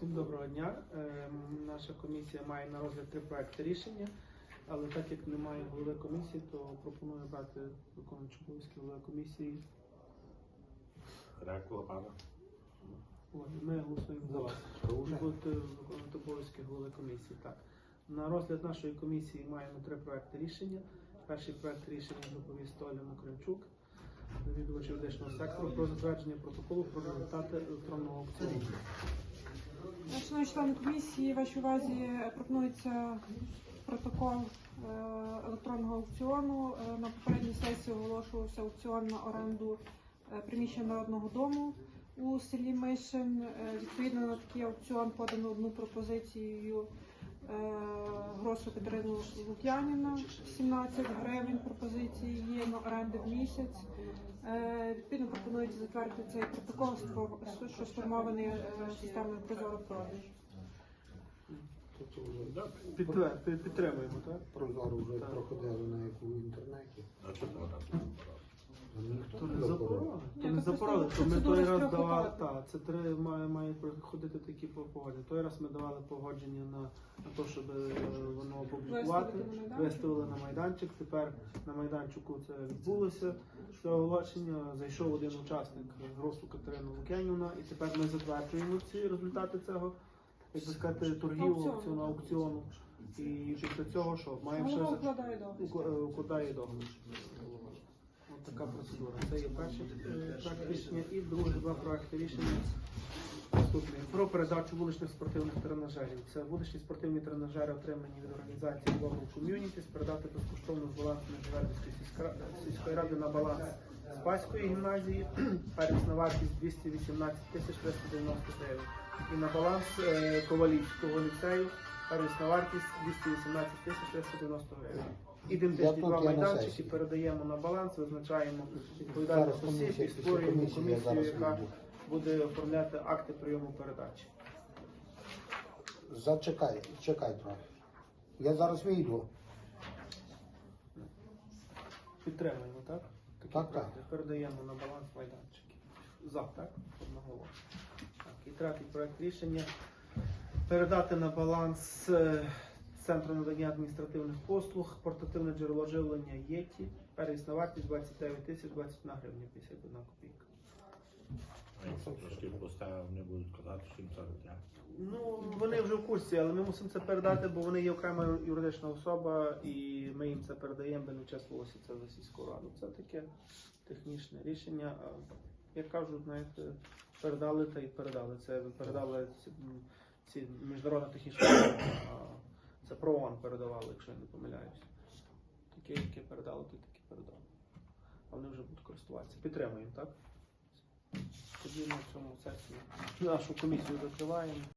Всім доброго дня. Ем, Наша комісія має на розгляд три проекти рішення, але так як немає голови комісії, то пропоную брати виконуючу обов'язки голови комісії. Пана. Ой, Ми голосуємо за вас. Ви будете виконувати обов'язки голови комісії. Так. На розгляд нашої комісії маємо три проекти рішення. Перший проект рішення доповість Оля Мокринчук, завідувач юридичного сектору про затвердження протоколу про результати електронного аукціону. Шановні члени комісії, вашій увазі пропонується протокол е, електронного аукціону. Е, На попередній сесії оголошувався аукціон на оренду е, приміщення народного дому у селі Мишин. Відповідно на такий аукціон подано одну пропозицію е, Гросу Катерину Лук'яніна 17 гривень пропозиції є на оренди в місяць. Е, Відповідно пропонується затвердити цей протокол, що сформований е, системою Прозоро продаж. Тобто вже Підтримуємо, так? Прозоро вже проходили на яку в інтернеті. А що там там? А ніхто То не не заборонив. Запороли. Ні, То ми той раз давали. Так, це три має, має проходити такі погодження. Той раз ми давали погодження на, на те, щоб е, воно опублікувати. На. Виставили на майданчик. Тепер на майданчику це відбулося. Це оголошення. Зайшов один учасник Гросу Катерина Лук'янівна, і тепер ми затверджуємо ці результати цього, як би сказати, торгів Аукціону. аукціону. І після цього що? Маємо ще укладає договір. Ук- е, укладає договір. Ось така процедура. Це є перший е, проект рішення і другий два проекти рішення. Про передачу вуличних спортивних тренажерів. Це вуличні спортивні тренажери, отримані від організації Global Communities, передати безкоштовно з балансу Межвердівської сільської ради на баланс Спаської гімназії. Первісна вартість 218 тисяч 390 гривень. І на баланс е, Ковалівського ліцею первісна вартість 218 тисяч 390 гривень. Ідентичні Я тут, два майданчики передаємо на баланс, визначаємо відповідальних осіб і створюємо комісію, яка буде оформляти акти прийому передачі. Зачекай, чекай трохи. Я зараз вийду. Підтримуємо, так? Такі Так, проекти. Передаємо на баланс майданчики. За, так? Одноголосно. Так, і третій проект рішення. Передати на баланс е, Центру надання адміністративних послуг портативне джерело живлення ЄТІ. Первісна вартість 29 тисяч 21 гривня 51 копійка. А якщо трошки поставив, не будуть казати, що їм це треба. Ну, вони вже в курсі, але ми мусимо це передати, бо вони є окрема юридична особа, і ми їм це передаємо, би не участвувалося це за сільську раду. Це таке технічне рішення. Як кажуть, знаєте, передали та й передали. Це передали ці, м, ці міжнародна технічна це ПРООН передавали, якщо я не помиляюсь. Таке, яке передали, то таке передали. А вони вже будуть користуватися. Підтримуємо, так? Тоді на цьому сесії нашу комісію закриваємо.